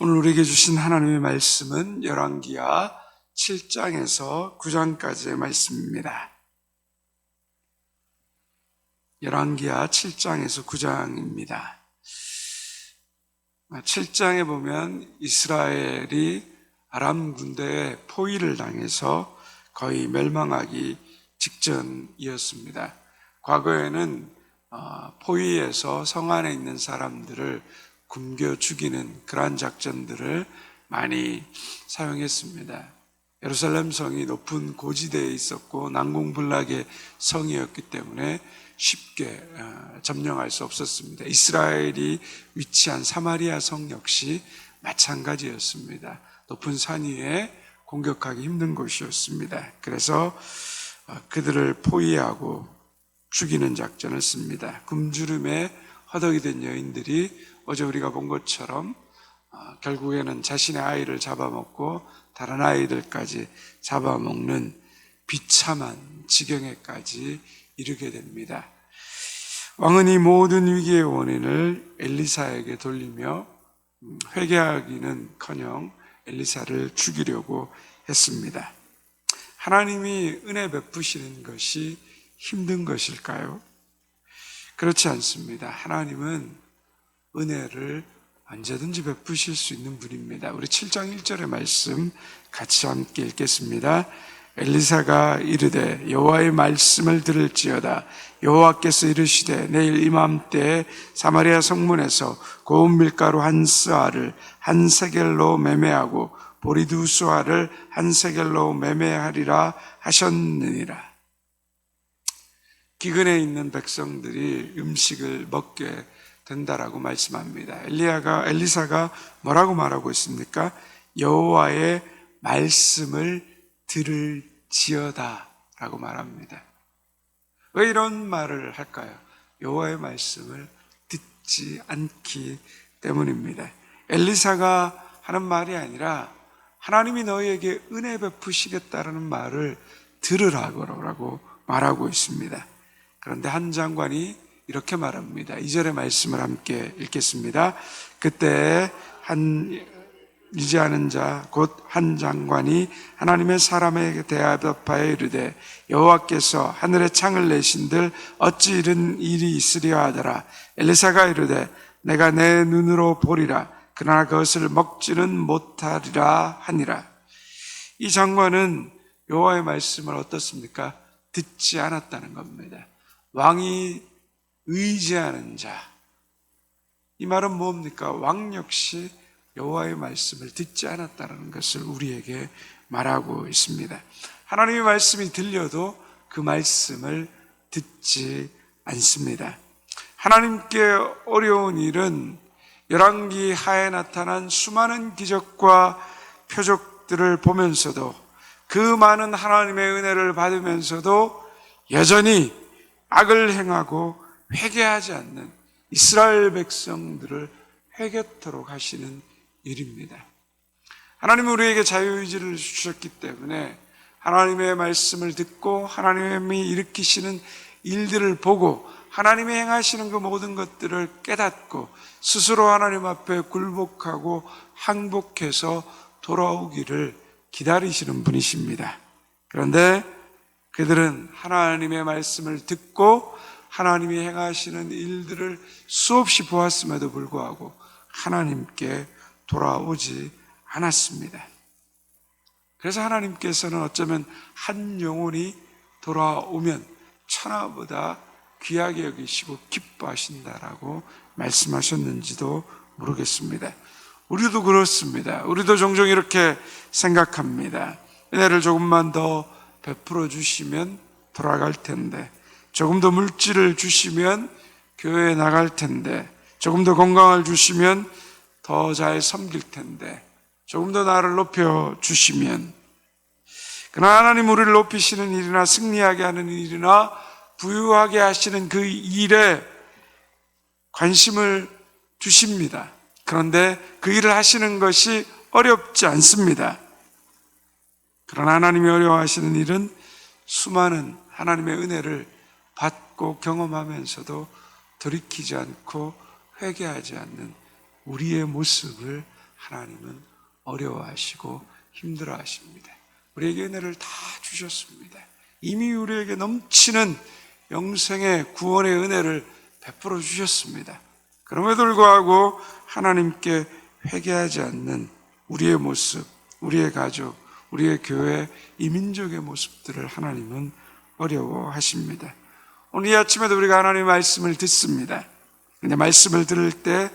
오늘 우리에게 주신 하나님의 말씀은 열왕기하 7장에서 9장까지의 말씀입니다. 열왕기하 7장에서 9장입니다. 7장에 보면 이스라엘이 아람 군대에 포위를 당해서 거의 멸망하기 직전이었습니다. 과거에는 어, 포위에서 성 안에 있는 사람들을 굶겨 죽이는 그러한 작전들을 많이 사용했습니다. 예루살렘 성이 높은 고지대에 있었고 난공불락의 성이었기 때문에 쉽게 어, 점령할 수 없었습니다. 이스라엘이 위치한 사마리아 성 역시 마찬가지였습니다. 높은 산 위에 공격하기 힘든 곳이었습니다. 그래서 어, 그들을 포위하고 죽이는 작전을 씁니다. 굶주림에 허덕이 된 여인들이 어제 우리가 본 것처럼 어, 결국에는 자신의 아이를 잡아먹고 다른 아이들까지 잡아먹는 비참한 지경에까지 이르게 됩니다. 왕은 이 모든 위기의 원인을 엘리사에게 돌리며 음, 회개하기는커녕 엘리사를 죽이려고 했습니다. 하나님이 은혜 베푸시는 것이 힘든 것일까요? 그렇지 않습니다. 하나님은 은혜를 언제든지 베푸실 수 있는 분입니다. 우리 7장 1절의 말씀 같이 함께 읽겠습니다. 엘리사가 이르되 여호와의 말씀을 들을지어다 여호와께서 이르시되 내일 이맘때 사마리아 성문에서 고운 밀가루 한 스아를 한 세겔로 매매하고 보리두 수아를 한 세겔로 매매하리라 하셨느니라. 기근에 있는 백성들이 음식을 먹게 된다라고 말씀합니다. 엘리야가 엘리사가 뭐라고 말하고 있습니까? 여호와의 말씀을 들을지어다라고 말합니다. 왜 이런 말을 할까요? 여호와의 말씀을 듣지 않기 때문입니다. 엘리사가 하는 말이 아니라 하나님이 너희에게 은혜 베푸시겠다라는 말을 들으라고 말하고 있습니다. 그런데 한 장관이 이렇게 말합니다. 2절의 말씀을 함께 읽겠습니다. 그때 한 유지하는 자 곧 한 장관이 하나님의 사람에게 대답하여 이르되 여호와께서 하늘의 창을 내신들 어찌 이런 일이 있으려 하더라 엘리사가 이르되 내가 내 눈으로 보리라 그러나 그것을 먹지는 못하리라 하니라 이 장관은 여호와의 말씀을 어떻습니까? 듣지 않았다는 겁니다. 왕이 의지하는 자. 이 말은 뭡니까? 왕 역시 여호와의 말씀을 듣지 않았다는 것을 우리에게 말하고 있습니다. 하나님의 말씀이 들려도 그 말씀을 듣지 않습니다. 하나님께 어려운 일은 열왕기 하에 나타난 수많은 기적과 표적들을 보면서도 그 많은 하나님의 은혜를 받으면서도 여전히 악을 행하고 회개하지 않는 이스라엘 백성들을 회개토록 하시는 일입니다. 하나님은 우리에게 자유의지를 주셨기 때문에 하나님의 말씀을 듣고 하나님이 일으키시는 일들을 보고 하나님이 행하시는 그 모든 것들을 깨닫고 스스로 하나님 앞에 굴복하고 항복해서 돌아오기를 기다리시는 분이십니다. 그런데 그들은 하나님의 말씀을 듣고 하나님이 행하시는 일들을 수없이 보았음에도 불구하고 하나님께 돌아오지 않았습니다. 그래서 하나님께서는 어쩌면 한 영혼이 돌아오면 천하보다 귀하게 여기시고 기뻐하신다라고 말씀하셨는지도 모르겠습니다. 우리도 그렇습니다. 우리도 종종 이렇게 생각합니다. 은혜를 조금만 더 베풀어 주시면 돌아갈 텐데, 조금 더 물질을 주시면 교회에 나갈 텐데, 조금 더 건강을 주시면 더 잘 섬길 텐데, 조금 더 나를 높여 주시면, 그러나 하나님 우리를 높이시는 일이나 승리하게 하는 일이나 부유하게 하시는 그 일에 관심을 주십니다. 그런데 그 일을 하시는 것이 어렵지 않습니다. 그러나 하나님이 어려워하시는 일은 수많은 하나님의 은혜를 받고 경험하면서도 돌이키지 않고 회개하지 않는 우리의 모습을 하나님은 어려워하시고 힘들어하십니다. 우리에게 은혜를 다 주셨습니다. 이미 우리에게 넘치는 영생의 구원의 은혜를 베풀어 주셨습니다. 그럼에도 불구하고 하나님께 회개하지 않는 우리의 모습, 우리의 가족, 우리의 교회, 이 민족의 모습들을 하나님은 어려워하십니다. 오늘 이 아침에도 우리가 하나님의 말씀을 듣습니다. 근데 말씀을 들을 때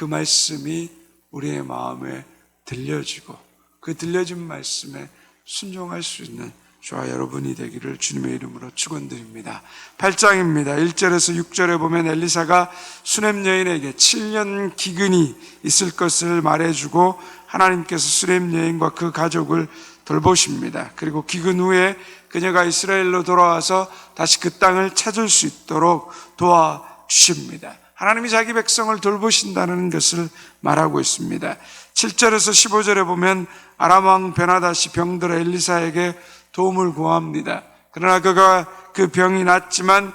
그 말씀이 우리의 마음에 들려지고 그 들려진 말씀에 순종할 수 있는 저와 여러분이 되기를 주님의 이름으로 축원드립니다. 8장입니다. 1절에서 6절에 보면 엘리사가 수냄 여인에게 7년 기근이 있을 것을 말해주고 하나님께서 수냄 여인과 그 가족을 돌보십니다. 그리고 기근 후에 그녀가 이스라엘로 돌아와서 다시 그 땅을 찾을 수 있도록 도와주십니다. 하나님이 자기 백성을 돌보신다는 것을 말하고 있습니다. 7절에서 15절에 보면 아람왕 베나다시 병들어 엘리사에게 도움을 구합니다. 그러나 그가 그 병이 낫지만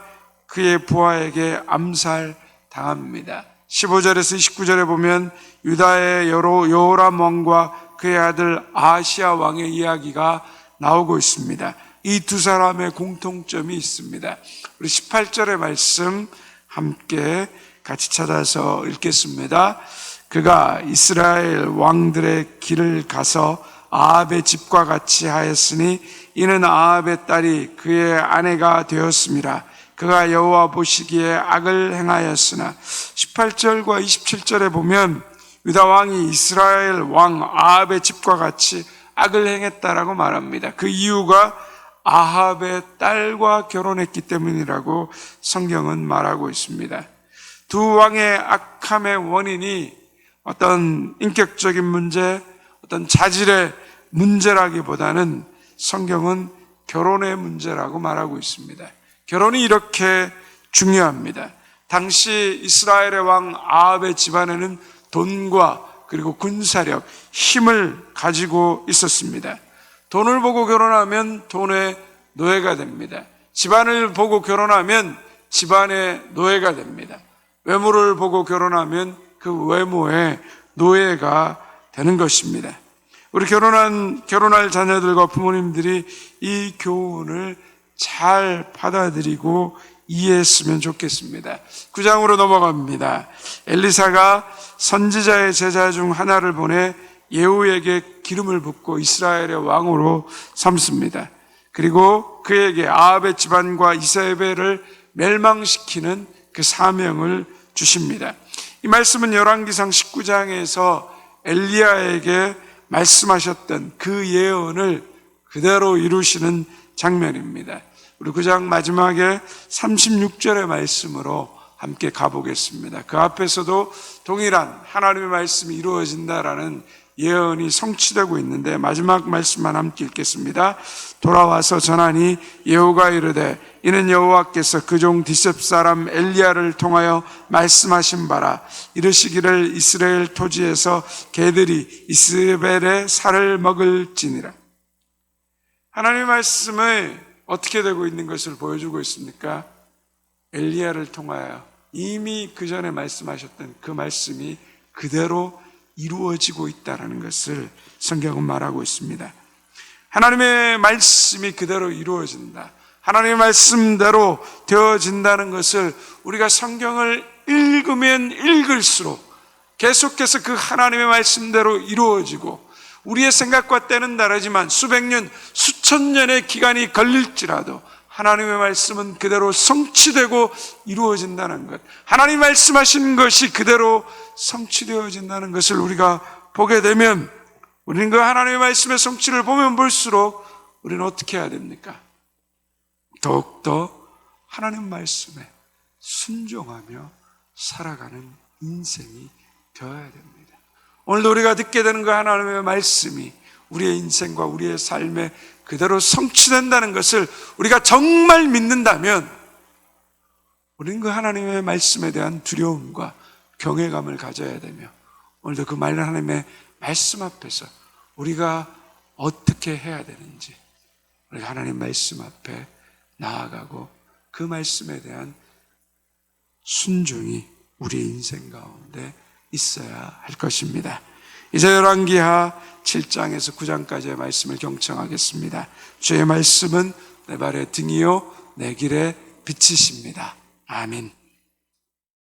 그의 부하에게 암살 당합니다. 15절에서 29절에 보면 유다의 여로 요람 왕과 그의 아들 아시아 왕의 이야기가 나오고 있습니다. 이 두 사람의 공통점이 있습니다. 우리 18절의 말씀 함께 같이 찾아서 읽겠습니다. 그가 이스라엘 왕들의 길을 가서 아합의 집과 같이 하였으니 이는 아합의 딸이 그의 아내가 되었습니다. 그가 여호와 보시기에 악을 행하였으나 18절과 27절에 보면 유다 왕이 이스라엘 왕 아합의 집과 같이 악을 행했다라고 말합니다. 그 이유가 아합의 딸과 결혼했기 때문이라고 성경은 말하고 있습니다. 두 왕의 악함의 원인이 어떤 인격적인 문제, 어떤 자질의 문제라기보다는 성경은 결혼의 문제라고 말하고 있습니다. 결혼이 이렇게 중요합니다. 당시 이스라엘의 왕 아합의 집안에는 돈과 그리고 군사력, 힘을 가지고 있었습니다. 돈을 보고 결혼하면 돈의 노예가 됩니다. 집안을 보고 결혼하면 집안의 노예가 됩니다. 외모를 보고 결혼하면 그 외모의 노예가 되는 것입니다. 우리 결혼한, 결혼할 자녀들과 부모님들이 이 교훈을 잘 받아들이고 이해했으면 좋겠습니다. 구장으로 넘어갑니다. 엘리사가 선지자의 제자 중 하나를 보내 예후에게 기름을 붓고 이스라엘의 왕으로 삼습니다. 그리고 그에게 아합의 집안과 이세벨을 멸망시키는 그 사명을 주십니다. 이 말씀은 열왕기상 19장에서 엘리야에게 말씀하셨던 그 예언을 그대로 이루시는 장면입니다. 우리 구장 마지막에 36절의 말씀으로 함께 가보겠습니다. 그 앞에서도 동일한 하나님의 말씀이 이루어진다라는 예언이 성취되고 있는데 마지막 말씀만 함께 읽겠습니다. 돌아와서 전하니 여호가 이르되 이는 여호와께서 그 종 디셉 사람 엘리야를 통하여 말씀하신 바라 이르시기를 이스라엘 토지에서 개들이 이스벨의 살을 먹을지니라. 하나님의 말씀을 어떻게 되고 있는 것을 보여주고 있습니까? 엘리야를 통하여 이미 그 전에 말씀하셨던 그 말씀이 그대로 이루어지고 있다는 것을 성경은 말하고 있습니다. 하나님의 말씀이 그대로 이루어진다. 하나님의 말씀대로 되어진다는 것을 우리가 성경을 읽으면 읽을수록 계속해서 그 하나님의 말씀대로 이루어지고 우리의 생각과 때는 다르지만 수백 년, 수천 년의 기간이 걸릴지라도 하나님의 말씀은 그대로 성취되고 이루어진다는 것. 하나님 말씀하신 것이 그대로 성취되어진다는 것을 우리가 보게 되면 우리는 그 하나님의 말씀의 성취를 보면 볼수록 우리는 어떻게 해야 됩니까? 더욱더 하나님 말씀에 순종하며 살아가는 인생이 되어야 됩니다. 오늘도 우리가 듣게 되는 그 하나님의 말씀이 우리의 인생과 우리의 삶에 그대로 성취된다는 것을 우리가 정말 믿는다면 우리는 그 하나님의 말씀에 대한 두려움과 경외감을 가져야 되며 오늘도 그말 하나님의 말씀 앞에서 우리가 어떻게 해야 되는지 우리가 하나님 말씀 앞에 나아가고 그 말씀에 대한 순종이 우리 인생 가운데 있어야 할 것입니다. 이제 열왕기하 7장에서 9장까지의 말씀을 경청하겠습니다. 주의 말씀은 내 발의 등이요 내 길의 빛이십니다. 아멘.